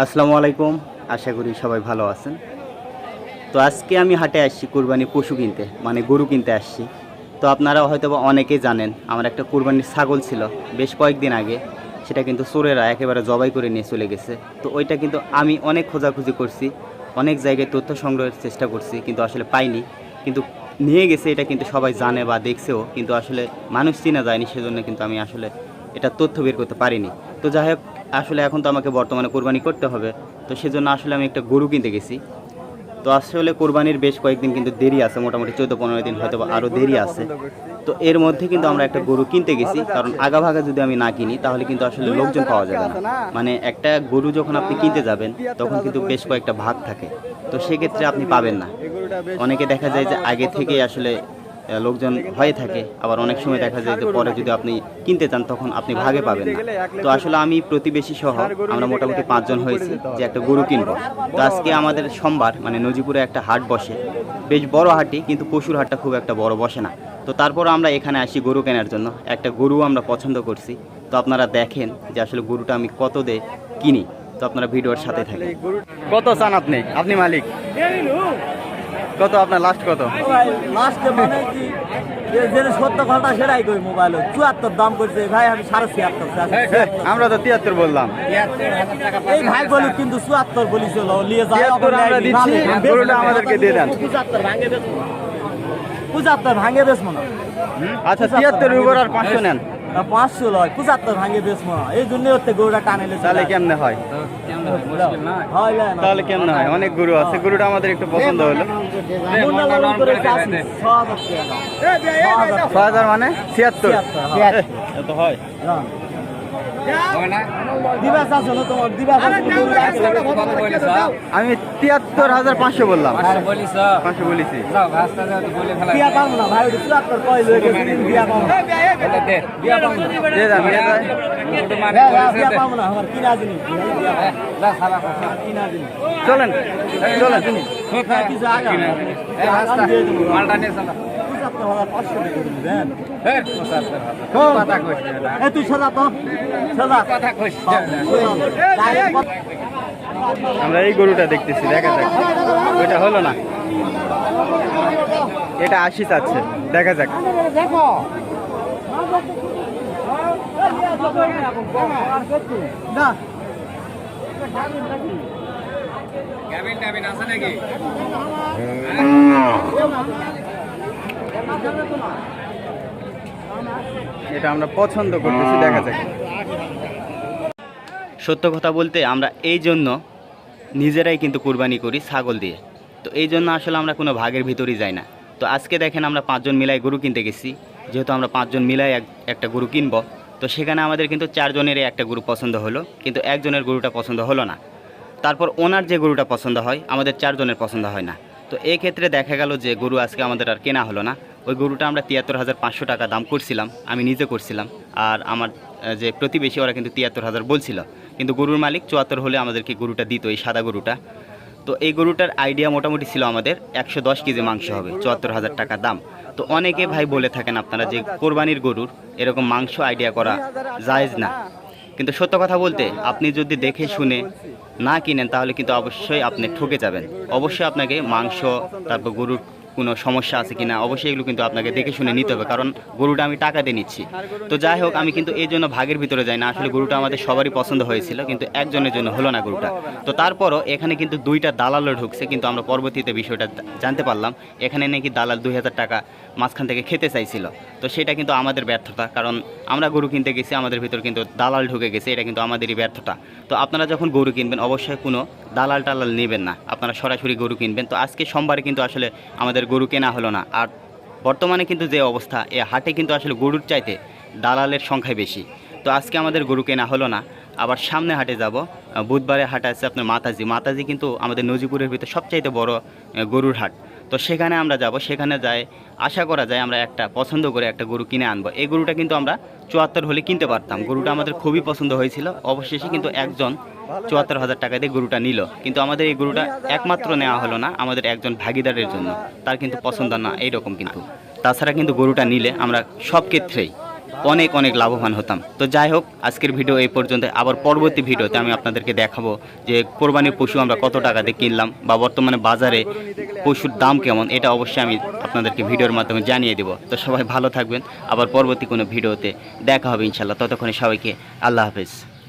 আসসালামু আলাইকুম। আশা করি সবাই ভালো আছেন। তো আজকে আমি হাটে আসছি কুরবানি পশু কিনতে মানে গরু কিনতে আসছি। তো আপনারা হয়তো অনেকেই জানেন, আমার একটা কুরবানির ছাগল ছিল বেশ কয়েকদিন আগে। সেটা কিন্তু চোরেরা একেবারে জবাই করে নিয়ে চলে গেছে। তো ওইটা কিন্তু আমি অনেক খোঁজাখুঁজি করছি, অনেক জায়গায় তথ্য সংগ্রহের চেষ্টা করছি, কিন্তু আসলে পাইনি। কিন্তু নিয়ে গেছে, এটা কিন্তু সবাই জানে বা দেখছেও, কিন্তু আসলে মানুষ চিনা যায়নি, সেজন্য কিন্তু আমি আসলে এটা তথ্য বের করতে পারিনি। তো যাই হোক আসলে এখন তো আমাকে বর্তমানে কোরবানি করতে হবে। তো সেজন্য আসলে আমি একটা গরু কিনতে গেছি। তো আসলে কোরবানির বেশ কয়েকদিন কিন্তু দেরি আছে, মোটামুটি চোদ্দ পনেরো দিন হয়তো আরও দেরি আছে। তো এর মধ্যে কিন্তু আমরা একটা গরু কিনতে গেছি, কারণ আগা ভাগা যদি আমি না কিনি, তাহলে কিন্তু আসলে লোকজন পাওয়া যাবে না। মানে একটা গরু যখন আপনি কিনতে যাবেন, তখন কিন্তু বেশ কয়েকটা ভাগ থাকে। তো সেক্ষেত্রে আপনি পাবেন না। অনেকে দেখা যায় যে আগে থেকেই আসলে লোকজন হয়ে থাকে। আবার অনেক সময় দেখা যায় যে পরে যদি আপনি কিনতে চান, তখন আপনি ভাগে পাবেন না। তো আসলে আমি প্রতিবেশী সহ আমরা মোটামুটি পাঁচজন হয়েছি যে একটা গরু কিনবো। তো আজকে আমাদের সোমবার মানে নজিপুরে একটা হাট বসে। বেশ বড় হাটই, কিন্তু পশুর হাটটা খুব একটা বড় বসে না। তো তারপর আমরা এখানে আসি গরু কেনার জন্য। একটা গরু আমরা পছন্দ করছি। তো আপনারা দেখেন যে আসলে গরুটা আমি কত দে কিনি। তো আপনারা ভিডিওর সাথে থাকেন। কত চান আপনি? আপনি মালিক? কত আপনার লাস্ট কত? লাস্টে মানে কি সত্য ঘণ্টা সেটাই কই মোবাইল চুয়াত্তর দাম করছে। ভাই আমি সাড়ে ছিয়াত্তর চাচ্ছি। আমরা তো তিয়াত্তর বললাম। এই ভাই বলি কিন্তু চুয়াত্তর বলিছিল নিয়ে যায় আমরা দিচ্ছি, গরুটা আমাদেরকে দিয়ে দেন। ভাঙে বেশ পঁচাত্তর ভাঙে বেশ মনে আচ্ছা তিয়াত্তরের উপর আর পাঁচশো নেন। পাঁচশো লয় পঁচাত্তর ভাঙে বেশ মনে এই জন্য হচ্ছে গরুটা টানেলে তাহলে কেমনে হয়? হয়? তাহলে কেমনে হয়? অনেক গরু আছে। গরুটা আমাদের একটু পছন্দ হলো। ছ হাজার মানে ছিয়াত্তর? ছিয়াত্তর, এত হয়। আমি তিয়াত্তর হাজার পাঁচশো বললাম। পাঁচশো বলেছি। বিয়া পাবো না ভাই ওটা চুয়াত্তর কয় লয়ে গেছে কিন্তু বিয়া পাবো না। বিয়া পাবো না। দিয়ে যান দিয়ে যান। হ্যাঁ, হ্যাঁ, বিয়া পাবো না আমার কিনা জিনিস। বিয়া পাবো না। কিনা জিনিস। চলেন চলেন। আমরা এই গরুটা দেখতেছি দেখা যাক। ওইটা হলো না। এটা আশি চাচ্ছে দেখা যাক। না। এটা আমরা পছন্দ করতেছি, দেখা যাক। সত্য কথা বলতে আমরা এই জন্য নিজেরাই কিন্তু কুরবানি করি ছাগল দিয়ে। তো এই জন্য আসলে আমরা কোনো ভাগের ভিতরই যাই না। তো আজকে দেখেন আমরা পাঁচজন মিলাই গরু কিনতে গেছি। যেহেতু আমরা পাঁচজন মিলাই এক, একটা গরু কিনবো, তো সেখানে আমাদের কিন্তু চারজনেরই একটা গরু পছন্দ হলো, কিন্তু একজনের গরুটা পছন্দ হলো না। তারপর ওনার যে গরুটা পছন্দ হয়, আমাদের চারজনের পছন্দ হয় না। তো এই ক্ষেত্রে দেখা গেল যে গরু আজকে আমাদের আর কেনা হলো না। ওই গরুটা আমরা তিয়াত্তর হাজার পাঁচশো টাকা দাম করছিলাম, আমি নিজে করছিলাম। আর আমার যে প্রতিবেশী, ওরা কিন্তু তিয়াত্তর হাজার বলছিল। কিন্তু গরুর মালিক চুয়াত্তর হলে আমাদেরকে গরুটা দিত, এই সাদা গরুটা। তো এই গরুটার আইডিয়া মোটামুটি ছিল আমাদের একশো দশ কেজি মাংস হবে, চুয়াত্তর হাজার টাকা দাম। তো অনেকে ভাই বলে থাকেন আপনারা যে কোরবানির গরুর এরকম মাংস আইডিয়া করা জায়েজ না। কিন্তু সত্য কথা বলতে, আপনি যদি দেখে শুনে না কিনেন, তাহলে কিন্তু অবশ্যই আপনি ঠকে যাবেন। অবশ্যই আপনাকে মাংস, তারপর গরুর কোনো সমস্যা আছে কিনা, অবশ্যই এগুলো কিন্তু আপনাকে দেখে শুনে নিতে হবে, কারণ গরুটা আমি টাকা দিয়ে নিচ্ছি। তো যাই হোক, আমি কিন্তু এই জন্য ভাগের ভিতরে যাই না, আসলে গরুটা আমাদের সবারই পছন্দ হয়েছিল, কিন্তু একজনের জন্য হলো না গরুটা। তো তারপরও এখানে কিন্তু দুইটা দালালও ঢুকছে, কিন্তু আমরা পরবর্তীতে বিষয়টা জানতে পারলাম, এখানে নাকি দালাল দুই হাজার টাকা মাঝখান থেকে খেতে চাইছিল। তো সেটা কিন্তু আমাদের ব্যর্থতা, কারণ আমরা গরু কিনতে গেছি, আমাদের ভিতর কিন্তু দালাল ঢুকে গেছে, এটা কিন্তু আমাদেরই ব্যর্থতা। তো আপনারা যখন গরু কিনবেন, অবশ্যই কোনো দালাল টালাল নেবেন না। আপনারা সরাসরি গরু কিনবেন। তো আজকে সোমবারে কিন্তু আসলে আমাদের গরু কেনা হলো না। আর বর্তমানে কিন্তু যে অবস্থা, এ হাটে কিন্তু আসলে গরুর চাইতে দালালের সংখ্যাই বেশি। তো আজকে আমাদের গরু কেনা হলো না। আবার সামনে হাটে যাব। বুধবারে হাট আছে আপনার মাতাজি। মাতাজি কিন্তু আমাদের নজিপুরের ভিতরে সবচাইতে বড় গরুর হাট। তো সেখানে আমরা যাব, সেখানে যায় আশা করা যায় আমরা একটা পছন্দ করে একটা গরু কিনে আনব। এই গরুটা কিন্তু আমরা চুয়াত্তর হলে কিনতে পারতাম। গরুটা আমাদের খুবই পছন্দ হয়েছিল। অবশেষে কিন্তু একজন চুয়াত্তর হাজার টাকা দিয়ে গরুটা নিল। কিন্তু আমাদের এই গরুটা একমাত্র নেওয়া হলো না, আমাদের একজন ভাগিদারের জন্য। তার কিন্তু পছন্দ না, এইরকম কিন্তু। তাছাড়া কিন্তু গরুটা নিলে আমরা সব ক্ষেত্রেই অনেক অনেক লাভবান হতাম। তো যাই হোক, আজকের ভিডিও এই পর্যন্ত। আবার পরবর্তী ভিডিওতে আমি আপনাদেরকে দেখাবো যে কোরবানির পশু আমরা কত টাকাতে কিনলাম বা বর্তমানে বাজারে পশুর দাম কেমন, এটা অবশ্যই আমি আপনাদেরকে ভিডিওর মাধ্যমে জানিয়ে দেবো। তো সবাই ভালো থাকবেন। আবার পরবর্তী কোনো ভিডিওতে দেখা হবে ইনশাল্লাহ ততক্ষণে সবাইকে আল্লাহ হাফেজ।